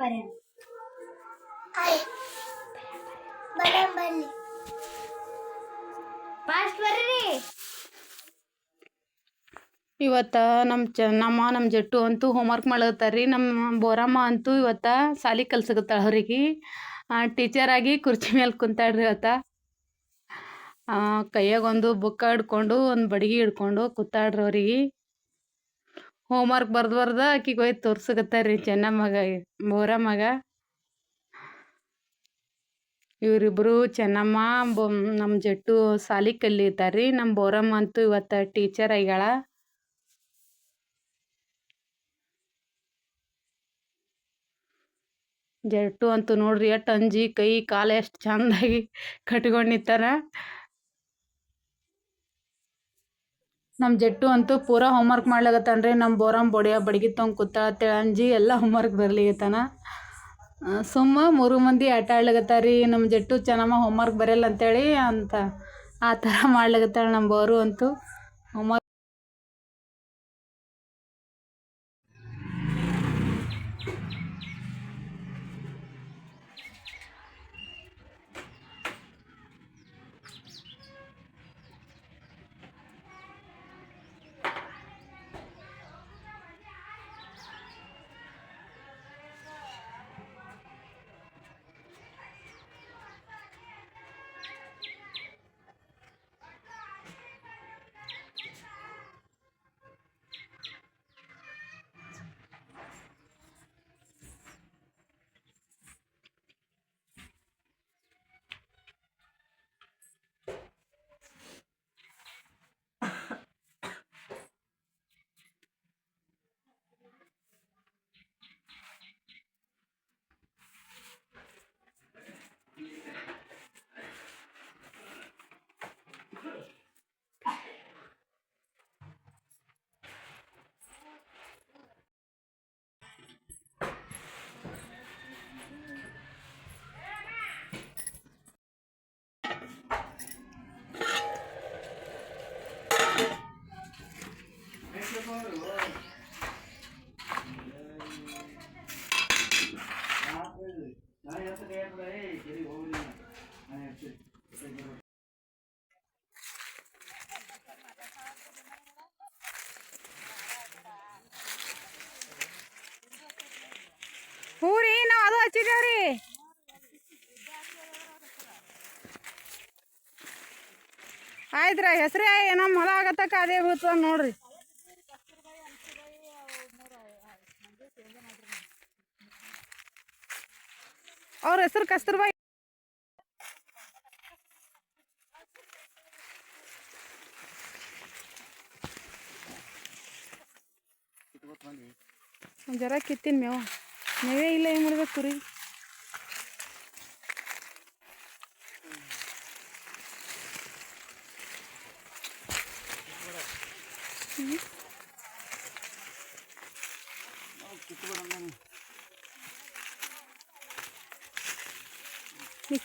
ಬರೇನು ಬರಂ ಬರ್ಲಿ ಫಾಸ್ಟ್ ಬರ್ರಿ. ಇವತ್ತು ನಮ್ಮ ಚೆನ್ನಮ್ಮ ನಮ್ಮ ಜಟ್ಟು ಅಂತೂ ಹೋಮ್ವರ್ಕ್ ವರ್ಕ್ ರೀ ನಮ್ಮ ಬೋರಮ್ಮ ಅಂತೂ ಇವತ್ತು ಸಾಲಿ ಕಲ್ಸಕತ್ತಾಳ ಅವ್ರಿಗೆ. ಟೀಚರ್ ಆಗಿ ಕುರ್ಚಿ ಮೇಲೆ ಕುಂತಾಳ್ರಿ ಇವತ್ತು. ಕೈಯಾಗ ಒಂದು ಬುಕ್ಕ ಹಿಡ್ಕೊಂಡು ಒಂದು ಬಡಿಗೆ ಹಿಡ್ಕೊಂಡು ಕೂತಾಡ್ರಿ ಅವ್ರಿಗೆ. ಹೋಮ್ವರ್ಕ್ ಬರ್ದು ಬರ್ದ ಆಕಿಗೆ ಒಯ್ದು ತೋರ್ಸಕತ್ತಾರ ರೀ ಬೋರ ಮಗ. ಇವರಿಬ್ರು ಚೆನ್ನಮ್ಮ, ಬೊ ನಮ್ಮ ಜಟ್ಟು ಸಾಲಿ ರೀ ನಮ್ಮ ಬೋರಮ್ಮ ಅಂತೂ ಇವತ್ತು ಟೀಚರ್ ಆಗ್ಯಾಳ ಜಟ್ಟು ಅಂತೂ ನೋಡ್ರಿ ಎಷ್ಟು ಅಂಜಿ, ಕೈ, ಕಾಲು ಎಷ್ಟು ಚಂದಾಗಿ ಕಟ್ಕೊಂಡು ನಮ್ಮ ಜಟ್ಟು ಅಂತೂ ಪೂರಾ ಹೋಮ್ವರ್ಕ್ ಮಾಡ್ಲಾಗತ್ತಾನ್ರಿ ನಮ್ಮ ಬೋರಮ್ ಬೊಡಿಯ ಬಡಗಿ ತೊಂಗ್ ಕೂತಾಳತ್ತೇಳಿ ಅಂಜಿ ಎಲ್ಲ ಹೋಮ್ವರ್ಕ್ ಬರ್ಲಿಗತ್ತಾನ ಸುಮ್ಮ ಮೂರು ಮಂದಿ ಆಟ ಆಡ್ಲಾಗತ್ತಾರಿ ನಮ್ಮ ಜಟ್ಟು ಚೆನ್ನಮ್ಮ ಹೋಮ್ವರ್ಕ್ ಬರೆಯಲ್ಲ ಅಂತೇಳಿ ಅಂತ ಆ ಥರ ಮಾಡ್ಲಾಗತ್ತಾಳ ನಮ್ಮ ಬೋರು ಅಂತೂ. ಹೋಮ್ವರ್ಕ್ ಹ್ಞೂ ರೀ ನಾವು ಅದು ಹಚ್ಚಿದ್ದೇವೆ ರೀ ಆಯ್ತು ರೀ ಹೆಸ್ರು ನಮ್ಮ ಹೊಲ ಆಗತ್ತಕ್ಕ ಅದೇ ಬೀಳ್ತದ ನೋಡ್ರಿ. ಅವ್ರ ಹೆಸರು ಕಸ್ತೂರ್ಬಾಯಿ. ಜರ ಕಿತ್ತೀನಿ ಮೇವ. ಮೇವೇ ಇಲ್ಲ ಏನು ಮಾಡ್ಬೇಕು ಕುರಿ?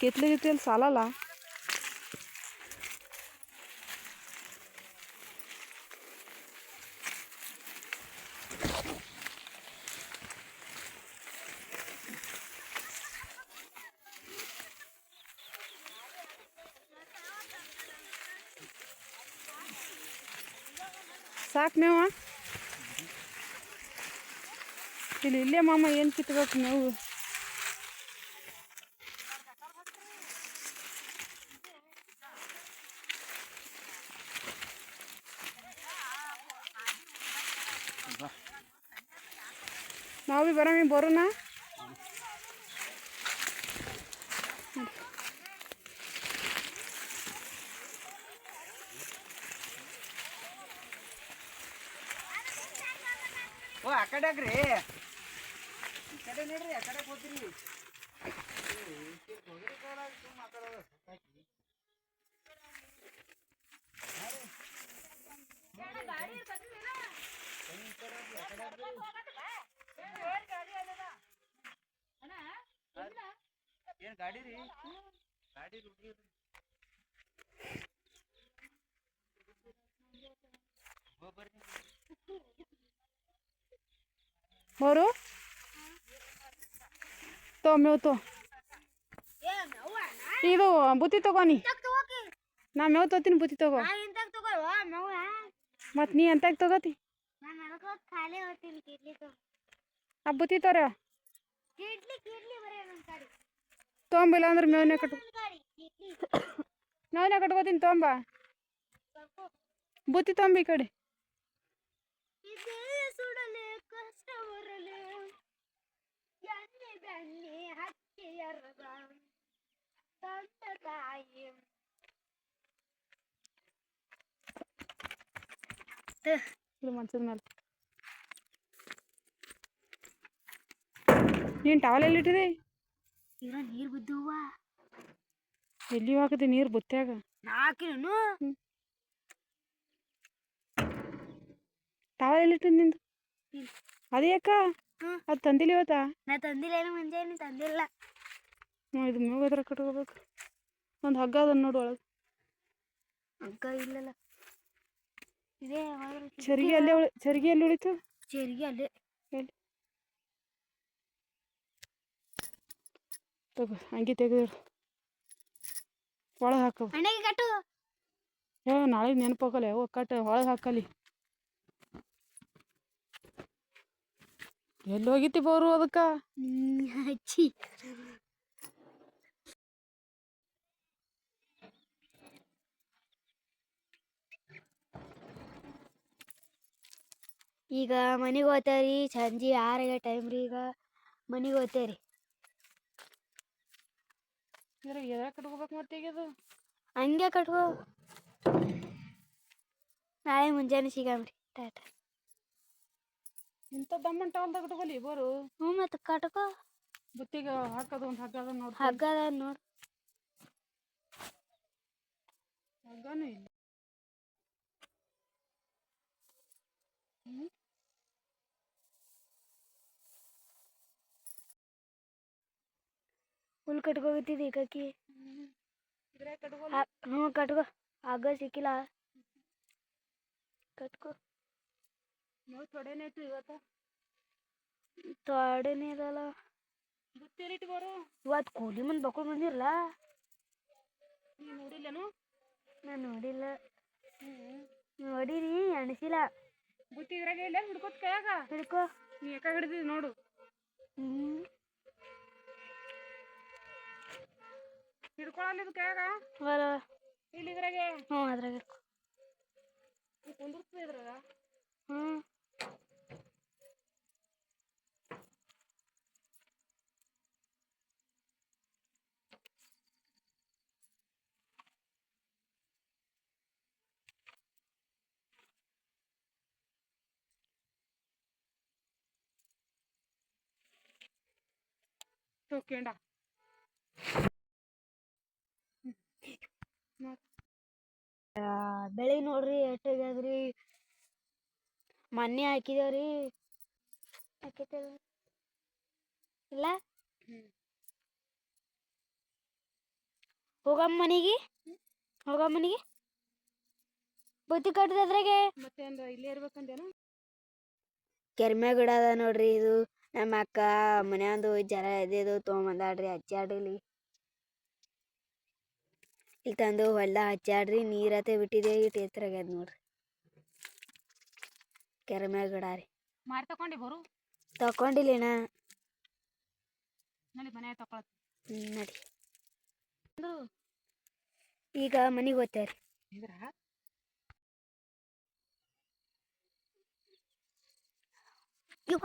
ಕಿತ್ಲಿ ಗಿತ್ಲಿ ಸಾಲಲ್ಲ ಸಾಕು ಮೇವ. ಇಲ್ಲಿ ಇಲ್ಲೇ ಮಾಮ ಏನು ಕಿತ್ಬೇಕು ಮೇವು? ನಾವು ಭೀ ಬರಮಿ ಬರೋಣ ಓ ಆ ಕಡೆ ಆಗ್ರಿ ಈ ಕಡೆ ನೋಡ್ರಿ ಆ ಕಡೆ ಹೋಗ್ತೀರಿ ಬರ್ರಿ. ಬೋರು ತೋ ಮೇವು ತೋ. ಇದು ಬುತ್ತಿ ತಗೋನಿ ನಾ. ಮೇವ್ ತೋತೀನಿ ಬುತ್ತಿ ತಗೋ. ಮತ್ ನೀ ಎಂತಾಗ ತಗೋತಿ? ಆ ಬುತ್ತಿ ತೋರ తోంబ అందరూ మేము ఎక్కడ నవ్వున ఎక్కడ పోతుంది తోంబ? బుత్తి తోంబ ఇక్కడ. మంచిది మళ్ళీ. నేను టవల్ వెళ్ళిటిది? ಈಗ ನೀರು ಬಿದ್ದುವ. ಎಲ್ಲಿ ಹಾಕದಿ ನೀರು ಬುತ್ತ್ಯಾಗ? ನಾಕಿನು. ಟವಲ್ ಎಲ್ಲಿಟ್ಟಿದ್ ನಿಂದು? ಅದೇ ಅಕ್ಕ ಹ್ಮ್. ಅದು ತಂದಿಲ್ಲ ಇವತ್ತಾ? ನಾ ತಂದಿಲ್ಲ ಏನು ಮುಂಜಾನೆ ತಂದಿಲ್ಲ. ಹ್ಞೂ ಇದು ಮೇವು ಎದ್ರ ಕಟ್ಕೋಬೇಕು. ಒಂದು ಹಗ್ಗ ಅದ ನೋಡು ಒಳಗೆ. ಹಗ್ಗ ಇಲ್ಲಲ್ಲ. ಇದೇ ಯಾವಾಗ್ಲೂ ಚರಿಗೆ ಅಲ್ಲೇ ಉಳಿ ಚರಿಗೆ ಎಲ್ಲಿ ಉಳಿತು? ಚೇರಿಗೆ ಅಲ್ಲೇ. ಎಲ್ಲಿ? ತಗೋ ಅಂಗಿ ತೆಗೆದು ಒಳಗೆ ಹಾಕವು ಹೇ ನಾಳೆ ನೆನಪಾಗಲ್ಲ ಯಾವ ಕಟ್ಟು ಒಳಗೆ ಹಾಕಲಿ. ಎಲ್ಲಿ ಹೋಗಿತಿ ಬೋರು ಅದಕ್ಕೆ? ಹಚ್ಚಿ ಈಗ ಮನೆಗೆ ಹೋಗ್ತಾರಿ ಸಂಜೆ ಆರಾಗ ಟೈಮ್ ರೀ ಈಗ ಮನೆಗೆ ಹೋಗ್ತೇರಿ ಎದ್ರ ಕಟ್ಕೋಬೇಕು ಮತ್ತೆ ಈಗ ಅದು ಹಂಗೆ ಕಟ್ಕೋ. ನಾಳೆ ಮುಂಜಾನೆ ಸಿಗಾಮ್ರಿ ಟಾಟಾ. ಇಂಥ ದಮ್ಮನ್ ಅಂತ ಕಟ್ಕೊಲಿ ಬೋರು ಹ್ಞೂ ಮತ್ತೆ ಕಟ್ಕೋ. ಬುತ್ತಿಗೆ ಹಾಕೋದು ಒಂದು ಹಗ್ಗ ಅದ ನೋಡಿ. ಹಗ್ಗ ಅದ ನೋಡು. ಹಗ್ಗನೂ ಇಲ್ಲ. ಹುಲ್ ಕಟ್ಕೋಗತ್ತಿದ್ದಿ ಕಾಕಿ. ಹ್ಞೂ ಕಟ್ಕೋ. ಆಗ ಸಿಕ್ಕಿಲ್ಲ. ಕಟ್ಕೋ. ನೋಡಿ ತೊಡೆನೇ ಇತ್ತು ಇವತ್ತು. ತೊಡೆನೇ ಇದಲ್ಲ ಇವತ್ತು ಕೂಲಿ ಮಂದಿ ಬಕ್ಕೊಂಡು ಬಂದಿರಲ್ಲ ನೀನು ನೋಡಿಲ್ಲೇನು? ನಾನು ನೋಡಿಲ್ಲ. ನೋಡಿರಿ ಅನಿಸಿಲ್ಲ ಬುತ್ತಿ ಇದ್ರಾಗ ಇಲ್ಲ ಹಿಡ್ಕೊತ ಕೈಯಾಗ? ಹಿಡ್ಕೋ. ನೀ ಯಾಕ ಹಿಡ್ದಿದ್ ನೋಡು. ಹ್ಞೂ ಹಿಡ್ಕೊಳಲ್ಲ ಇದು ಕೈಯಾಗ ಬರ ಇಲ್ಲಿ ಇದ್ರಾಗೆ? ಹ್ಞೂ ಅದ್ರಾಗ ಕುಂದಿರ್ತದೆ ಇದ್ರಾಗ? ಹ್ಞೂ. ಬೆಳಿಗ್ಗೆ ನೋಡ್ರಿ ಎಷ್ಟಾಗ್ಯಾದ್ರಿ? ಮೊನ್ನೆ ಹಾಕಿದೇವ್ರಿ. ಇಲ್ಲ. ಹೋಗಮ್ಮ ಮನೆಗೆ? ಹೋಗಮ್ಮ ಮನೆಗೆ? ಬುತ್ತಿ ಕಟ್ಟದ್ರಾಗೆ ಮತ್ತೆ ಅಂದ ಇಲ್ಲೇ ಇರ್ಬೇಕಂದೇನು ಕೆರ್ಮೆ ಗಿಡ ಅದ ನೋಡ್ರಿ ಇದು. ನಮ್ಮ ಅಕ್ಕ ಮನ್ಯಾಂದು ಜರ ಇದಿದು ತೊಗೊಂಬಂದಾಡ್ರಿ ಹಚ್ಚಾಡ್ರಿ ಇಲ್ಲಿ ತಂದು ಹೊಲ್ದ ಹಚ್ಚಾಡ್ರಿ ನೀರತ್ತೆ ಬಿಟ್ಟಿದೆ ಇಟ್ಟು ಎತ್ತರಾಗ್ಯದ ನೋಡ್ರಿ. ಕೆರ್ಮ್ಯಾ ಗಿಡ ರೀ. ಮಾರಿ ತಕೊಂಡಿ ಬರು. ತಕೊಂಡಿಲ್ಲೇನ ನೋಡಿ ಮನೆ ತಕೊಳತ್ ಹ್ಮ್ ನಡಿ. ಈಗ ಮನೆಗೆ ಓದ್ತಾರಿ ಇವ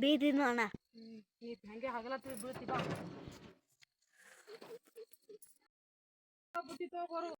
ಬೀದಿದ್ನು ಅಣ್ಣ. ಹಂಗೆ ಹಗಲತ್ತಿ ಬೀಳ್ತಿ ಬಾ. ಬುತ್ತಿ ತಗೋ ಬರು